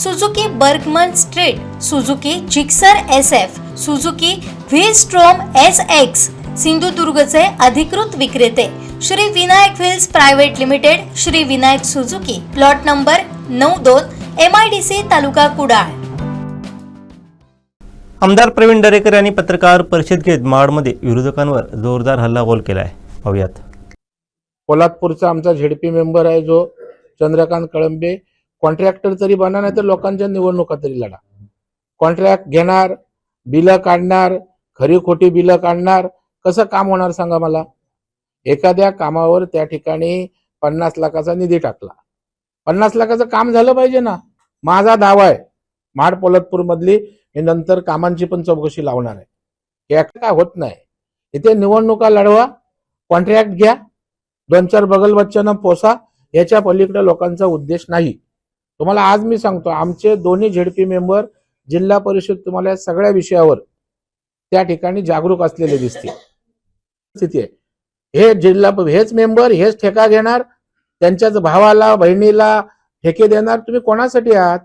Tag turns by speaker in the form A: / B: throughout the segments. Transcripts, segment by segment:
A: Suzuki Burgman Street Suzuki Gixxer S F Suzuki V Strom S X सिंधुदुर्गचे अधिकृत विक्रेते Shri Vinayak wheels private limited Shri Vinayak Suzuki plot number नऊ दोन M I D C taluka Kudal.
B: आमदार प्रवीण दरेकर यांनी पत्रकार परिषद घेत माडमध्ये विरोधकांवर जोरदार हल्लाबोल केला आहे. पाहुयात.
C: पोलादपूरचा आमचा झेडपी मेंबर आहे जो चंद्रकांत कळंबे कॉन्ट्रॅक्टर तरी बना नाही तर लोकांच्या निवडणुका तरी लढा. कॉन्ट्रॅक्ट घेणार बिलं काढणार खरी खोटी बिलं काढणार कसं काम होणार सांगा मला? एखाद्या कामावर त्या ठिकाणी पन्नास लाखाचा निधी टाकला. पन्नास लाखाचं काम झालं पाहिजे ना. माझा दावा आहे. महाड पोलतपूर मधली मी नंतर कामांची पण चौकशी लावणार आहे. हे काय होत नाही. इथे निवडणुका लढवा कॉन्ट्रॅक्ट घ्या दोन चार बगल बच्चांना पोसा याच्या पलीकडे लोकांचा उद्देश नाही. तुम्हाला आज मी सांगतो आमचे दोन्ही झेडपी मेंबर जिल्हा परिषद तुम्हाला या सगळ्या विषयावर त्या ठिकाणी जागरूक असलेले दिसतील. स्थिती आहे. हे जिल्हा हेच मेंबर हेच ठेका घेणार त्यांच्याच भावाला बहिणीला ठेके देणार तुम्ही कोणासाठी आहात?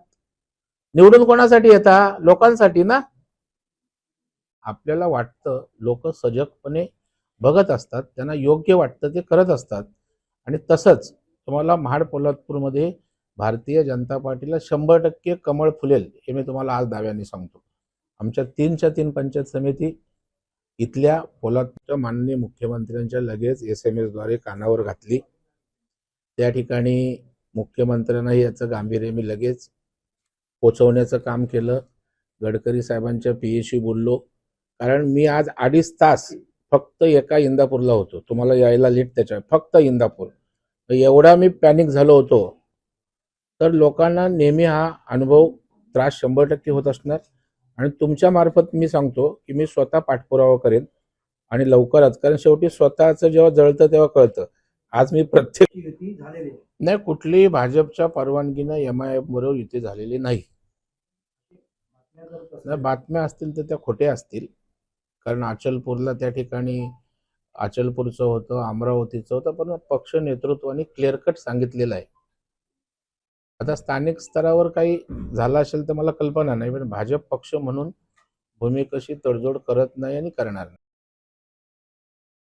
C: निवडून कोणासाठी येता? लोकांसाठी ना? आपल्याला वाटतं लोक सजगपणे बघत असतात त्यांना योग्य वाटतं ते करत असतात. आणि तसंच तुम्हाला महाड पोलादपूरमध्ये भारतीय जनता पार्टीला शंभर टक्के कमळ फुलेल हे मी तुम्हाला आज दाव्याने सांगतो. आमच्या तीनच्या तीन पंचायत समिती इथल्या पोलादच्या माननीय मुख्यमंत्र्यांच्या लगेच एस एम एसद्वारे कानावर घातली. त्या ठिकाणी मुख्यमंत्र्यांनाही याचं गांभीर्य मी लगेच पोचवण्याचं काम केलं. गडकरी साहेबांच्या पीएशी बोललो. कारण मी आज अडीच तास फक्त एका इंदापूरला होतो. तुम्हाला यायला लेट त्याच्या फक्त इंदापूर. एवढा मी पॅनिक झालो होतो. तर लोकांना नेहमी हा अनुभव त्रास शंभर टक्के होत असणार. आणि तुमच्या मार्फत मी सांगतो की मी स्वतः पाठपुरावा करेन आणि लवकरच कारण शेवटी स्वतःचं जेव्हा जळतं तेव्हा कळतं. आज मी प्रत्येक
D: युती झालेली आहे.
C: नाही कुठलीही भाजपच्या परवानगीनं एम आय एफ बरोबर युती झालेली नाही. बातम्या असतील तर त्या खोट्या असतील. कारण अचलपूरला त्या ठिकाणी अचलपूरचं होतं अमरावतीचं होतं पण पक्ष नेतृत्वाने क्लिअर कट सांगितलेलं आहे. आता स्थानिक स्तरावर काही झालं असेल तर मला कल्पना नाही पण भाजप पक्ष म्हणून भूमिकेशी तडजोड करत नाही आणि करणार नाही.